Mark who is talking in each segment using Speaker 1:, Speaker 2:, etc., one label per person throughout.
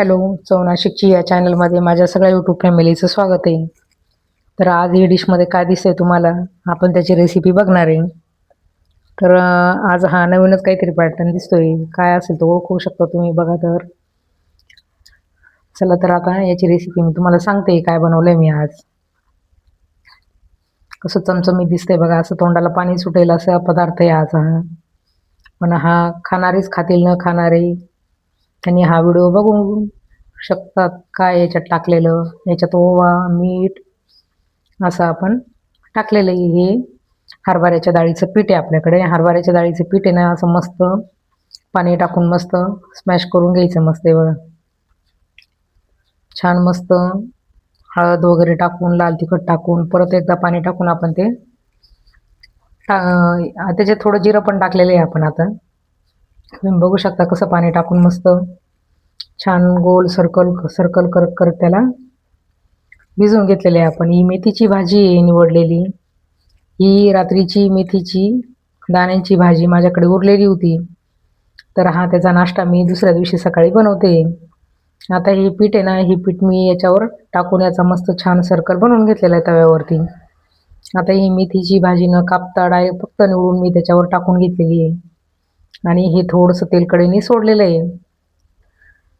Speaker 1: Hello चौनाशिकची या चॅनलमध्ये माझ्या सगळ्या यूट्यूब फॅमिलीचं स्वागत आहे. तर आज ही डिशमध्ये काय दिसतंय तुम्हाला? आपण त्याची रेसिपी बघणार आहे. तर आज हा नवीनच काहीतरी पॅटर्न दिसतोय. काय असेल तो ओळखू शकता तुम्ही बघा तर. चला तर आता याची रेसिपी मी तुम्हाला सांगते काय बनवलंय मी आज. कसं चमचमीत दिसतंय बघा असं तोंडाला पाणी सुटेल असा पदार्थ आहे आज हा. पण हा खाणारेच खातील न खाणारे त्यांनी हा व्हिडिओ बघून शकतात काय याच्यात टाकलेलं याच्यात ओवा मीठ असं आपण टाकलेलं आहे हे. हरभऱ्याच्या डाळीचं पीठ आहे आपल्याकडे. हरभऱ्याच्या डाळीचं पीठ आहे ना असं मस्त पाणी टाकून मस्त स्मॅश करून घ्यायचं मस्त आहे बघा. छान मस्त हळद वगैरे टाकून लाल तिखट टाकून परत एकदा पाणी टाकून आपण ते त्याच्यात थोडं जिरं पण टाकलेलं आहे आपण आता. तुम्ही बघू शकता कसं पाणी टाकून मस्त छान गोल सर्कल सर्कल करत करत त्याला भिजवून घेतलेले आहे आपण. ही मेथीची भाजी आहे निवडलेली. ही रात्रीची मेथीची दाण्यांची भाजी माझ्याकडे उरलेली होती. तर हा त्याचा नाश्ता मी दुसऱ्या दिवशी सकाळी बनवते. आता हे पीठ आहे ना हे पीठ मी याच्यावर टाकून याचा मस्त छान सर्कल बनवून घेतलेला आहे तव्यावरती. आता ही मेथीची भाजी न कापता डायरेक्ट फक्त निवडून मी त्याच्यावर टाकून घेतलेली आहे. आणि हे थोडंसं तेलकडेने सोडलेलं आहे.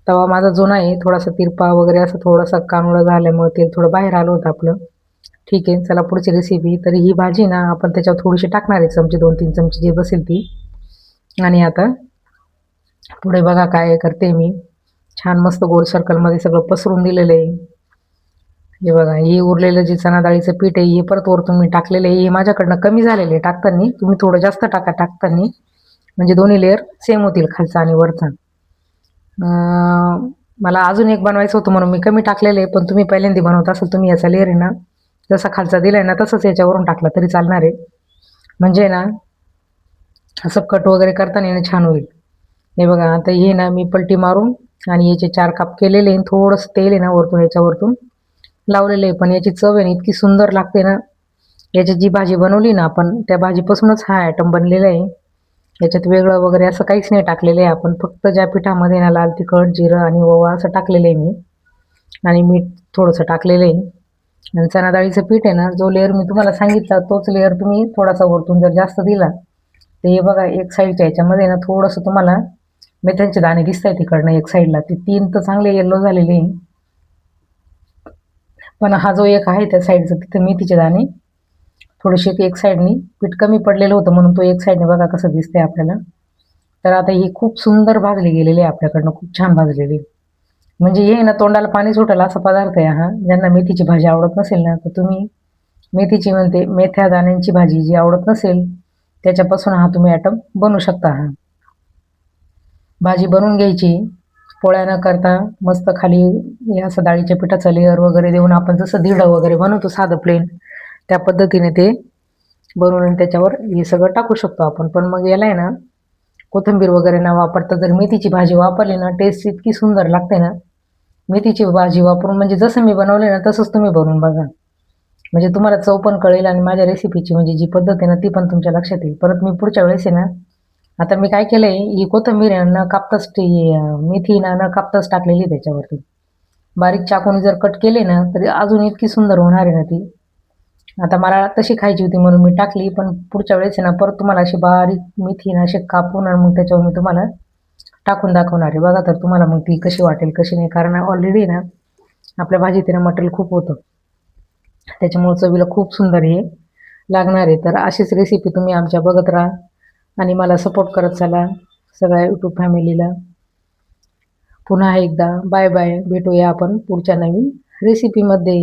Speaker 1: तवा माझा जुना आहे थोडासा तिरपा वगैरे असं थोडासा कानोळा झाल्यामुळे तेल थोडं बाहेर आलं होतं आपलं. ठीक आहे चला पुढची रेसिपी तर ही भाजी ना आपण त्याच्यावर थोडीशी टाकणार आहे चमचे दोन तीन चमचे जे बसेल ती. आणि आता पुढे बघा काय करते मी. छान मस्त गोल सर्कलमध्ये सगळं पसरून दिलेलं आहे. हे बघा हे उरलेलं जे चणा डाळीचं पीठ आहे हे परत वरतून मी टाकलेलं आहे. हे माझ्याकडनं कमी झालेलं आहे टाकताना. तुम्ही थोडं जास्त टाका टाकताना. म्हणजे दोन्ही लेअर सेम होतील खालचा आणि वरचा. मला अजून एक बनवायचं होतं म्हणून मी कमी टाकलेलं आहे पण तुम्ही पहिल्यांदा बनवत असाल तुम्ही याचा लेअर आहे ना जसा खालचा दिलाय ना तसंच याच्यावरून टाकला तरी चालणार आहे. म्हणजे ना असं कट वगैरे करताना येणं ना छान होईल. हे बघा आता हे ना मी पलटी मारून आणि याचे चार काप केलेले आहे थोडंसं तेल आहे ना वरतून याच्यावरतून लावलेलं आहे. पण याची चव आहे ना इतकी सुंदर लागते ना. याची जी भाजी बनवली ना आपण त्या भाजीपासूनच हा आयटम बनलेला आहे. याच्यात वेगळं वगैरे असं काहीच नाही टाकलेलं आहे आपण. फक्त ज्या पिठामध्ये ना लाल तिखट जिरं आणि ओवा असं टाकलेलं आहे मी. आणि मीठ थोडंसं टाकलेलं आहे. आणि चणा डाळीचं पीठ आहे ना जो लेअर मी तुम्हाला सांगितला तोच लेअर तुम्ही थोडासा वरतून जर जास्त दिला तर हे बघा एक साईडच्या याच्यामध्ये ना थोडंसं तुम्हाला मेथ्यांचे दाणे दिसत आहेत तिकडनं एक साईडला. ते तीन तर चांगले येल्लो झालेले आहे. पण हा जो एक आहे त्या साईडचा तिथे मेथीचे दाणे थोडेसे एक साईडनी पीठ कमी पडलेलं होतं म्हणून तो एक साईडने बघा कसं दिसतंय आपल्याला. तर आता ही खूप सुंदर भाजली गेलेली आहे आपल्याकडनं खूप छान भाजलेली. म्हणजे हे ना तोंडाला पाणी सुटेल असा पदार्थ आहे हा. ज्यांना मेथीची भाजी आवडत नसेल ना तर तुम्ही मेथीची म्हणते मेथ्या दाण्यांची भाजी जी आवडत नसेल त्याच्यापासून हा तुम्ही आयटम बनवू शकता हा. भाजी बनवून घ्यायची. पोळ्या न करता मस्त खाली हे असं डाळीच्या पिठाचं लेअर वगैरे देऊन आपण जसं दीड वगैरे बनवतो साधं प्लेन त्या पद्धतीने ते बनवून आणि त्याच्यावर हे सगळं टाकू शकतो आपण. पण मग याला आहे ना कोथिंबीर वगैरे ना वापरता जर मेथीची भाजी वापरली ना टेस्ट इतकी सुंदर लागते ना मेथीची भाजी वापरून म्हणजे जसं मी बनवले ना तसंच तुम्ही बनवून बघा. म्हणजे तुम्हाला चव पण कळेल आणि माझ्या रेसिपीची म्हणजे जी पद्धत आहे ना ती पण तुमच्या लक्षात येईल. परत मी पुढच्या वेळेस आहे ना आता मी काय केलंय ही कोथिंबीर न कापताच मेथी ना न कापताच टाकलेली आहे त्याच्यावरती. बारीक चाकून जर कट केले ना तरी अजून इतकी सुंदर होणार आहे ना ती. आता मला तशी खायची होती म्हणून मी टाकली पण पुढच्या वेळेस आहे ना परत तुम्हाला अशी बारीक मेथी ना अशी कापून आणि मग त्याच्यावर मी तुम्हाला टाकून दाखवणार आहे. बघा तर तुम्हाला मग ती कशी वाटेल कशी नाही. कारण ऑलरेडी ना आपल्या भाजीत ना मटेरियल खूप होतं. त्याच्यामुळं चवीला खूप सुंदर हे लागणार आहे. तर अशीच रेसिपी तुम्ही आमच्या बघत राहा आणि मला सपोर्ट करत चला सगळ्या यूट्यूब फॅमिलीला पुन्हा एकदा बाय बाय भेटूया आपण पुढच्या नवीन रेसिपीमध्ये